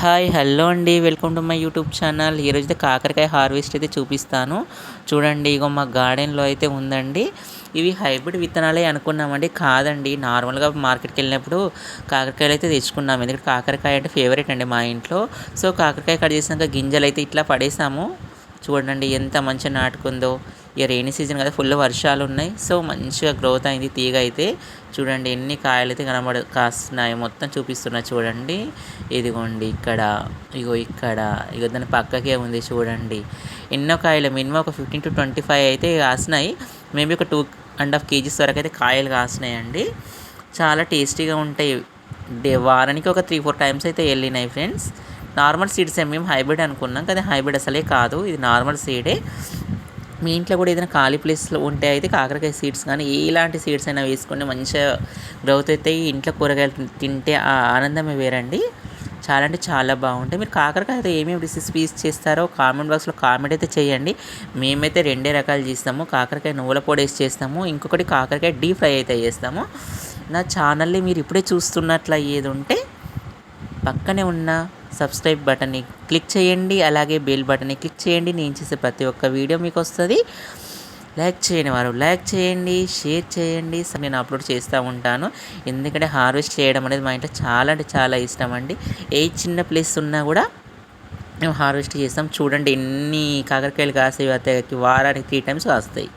Hi hello అండి. Welcome to my YouTube channel. ఈరోజు కాకరకాయ హార్వెస్ట్ అయితే చూపిస్తాను. చూడండి ఇగో మా గార్డెన్లో అయితే ఉందండి. ఇవి హైబ్రిడ్ విత్తనాలే అనుకున్నామండి. కాదండి నార్మల్గా మార్కెట్కి వెళ్ళినప్పుడు కాకరకాయలు అయితే తెచ్చుకున్నాము ఎందుకంటే కాకరకాయ అంటే ఫేవరెట్ అండి మా ఇంట్లో. సో కాకరకాయ కట్ చేసినాక గింజలు అయితే ఇట్లా పడేసాము. చూడండి ఎంత మంచిగా నాటుకుందో. ఇక రెయినీ సీజన్ కదా ఫుల్ వర్షాలు ఉన్నాయి సో మంచిగా గ్రోత్ అయింది తీగ అయితే. చూడండి ఎన్ని కాయలు అయితే కనబడ కాస్తున్నాయి మొత్తం చూపిస్తున్నా చూడండి. ఇదిగోండి ఇక్కడ. ఇగో ఇక్కడ. ఇగో దాని పక్కకే ఉంది చూడండి. ఎన్నో కాయలు మినిమం ఒక ఫిఫ్టీన్ టు ట్వంటీ ఫైవ్ అయితే కాసినాయి. మేబీ ఒక టూ అండ్ హాఫ్ కేజీస్ వరకు అయితే కాయలు కాసినాయండి. చాలా టేస్టీగా ఉంటాయి. డే వారానికి ఒక త్రీ ఫోర్ టైమ్స్ అయితే వెళ్ళినాయి ఫ్రెండ్స్ నార్మల్ సీడ్స్ మేము హైబ్రిడ్ అనుకున్నాం. కానీ హైబ్రిడ్ అసలే కాదు. ఇది నార్మల్ సీడే మీ ఇంట్లో కూడా ఏదైనా ఖాళీ ప్లేస్లో ఉంటే అయితే కాకరకాయ సీడ్స్ కానీ ఎలాంటి సీడ్స్ అయినా వేసుకొని మంచిగా గ్రౌత్ అయితే ఇంట్లో కూరగాయలు తింటే ఆ ఆనందమే వేరండి. చాలా అంటే చాలా బాగుంటాయి. మీరు కాకరకాయ అయితే ఏమేమి రెసిపీస్ చేస్తారో కామెంట్ బాక్స్లో కామెంట్ అయితే చేయండి. మేమైతే రెండే రకాలు చేస్తాము. కాకరకాయ నువ్వుల పొడి వేసి చేస్తాము. ఇంకొకటి కాకరకాయ డీప్ ఫ్రై అయితే చేస్తాము. నా ఛానల్ని మీరు ఇప్పుడే చూస్తున్నట్లు అయ్యేది ఉంటే పక్కనే ఉన్న సబ్స్క్రైబ్ బటన్ని క్లిక్ చేయండి అలాగే బెల్ బటన్ని క్లిక్ చేయండి. నేను చేసే ప్రతి ఒక్క వీడియో మీకు వస్తుంది. లైక్ చేయని వారు లైక్ చేయండి షేర్ చేయండి. నేను అప్లోడ్ చేస్తూ ఉంటాను. ఎందుకంటే హార్వెస్ట్ చేయడం అనేది మా ఇంట్లో చాలా అంటే చాలా ఇష్టం అండి. ఏ చిన్న ప్లేస్ ఉన్నా కూడా మేము హార్వెస్ట్ చేస్తాం. చూడండి ఎన్ని కాకరకాయలు కాసే వారానికి త్రీ టైమ్స్ కాస్తాయి.